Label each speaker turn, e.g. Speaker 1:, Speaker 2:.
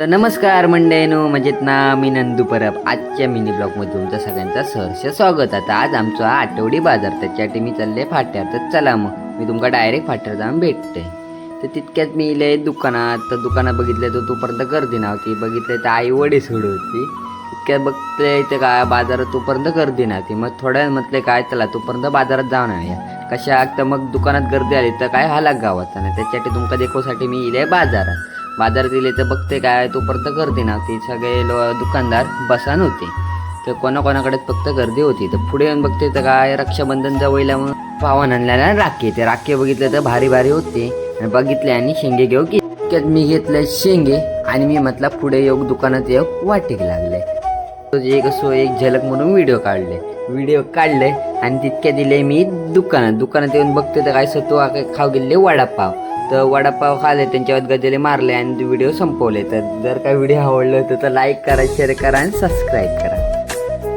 Speaker 1: तर नमस्कार मंडळीनो म्हणजेत ना? मी नंदू परब. आजच्या मिनी ब्लॉगमध्ये तुमचं सगळ्यांचं सहर्ष स्वागत. आता आज आमचा आठवडी बाजार त्याच्यासाठी मी चालले फाट्यावर. तर चला मग मी तुमका डायरेक्ट फाट्यावर जाऊन भेटते तर तितक्यात मी इले दुकानात तर दुकानात बघितलं तर तोपर्यंत गर्दी नव्हती. बघितलं तर आई वडी सोडू होती. तितक्यात बघते इथे काय बाजारात तोपर्यंत गर्दी नव्हती. मग थोड्या म्हटले काय चला तोपर्यंत बाजारात जाऊन या कशा तर मग दुकानात गर्दी आली तर काय हालाक गावाचा? नाही त्याच्यासाठी तुमका देखोसाठी मी इले बाजारात. बाजारात दिले तर बघते काय तोपर्यंत गर्दी नव्हती. सगळे लो दुकानदार बसान होते. तर कोणाकोणाकडेच फक्त गर्दी होती. तर पुढे येऊन बघते तर काय रक्षाबंधन जवळला म्हणून पावन आणलेला राखी. ते राखी बघितले तर भारी भारी होते. आणि बघितले आणि शेंगे घेऊ की. इतक्यात मी घेतले शेंगे आणि मी म्हटलं पुढे येऊ दुकानात येऊ वाटिक लागले. तो एक असो एक झलक म्हणून व्हिडिओ काढले. व्हिडिओ काढले आणि तितक्या दिले मी दुकानात. दुकानात येऊन बघते तर काय सत्व खाऊ गेले वडापाव. तर वडापाव खाले त्यांच्यावर गजेले मारले आणि व्हिडिओ संपवले. तर जर काय व्हिडिओ आवडलं तर लाईक करा शेअर करा आणि सबस्क्राईब करा.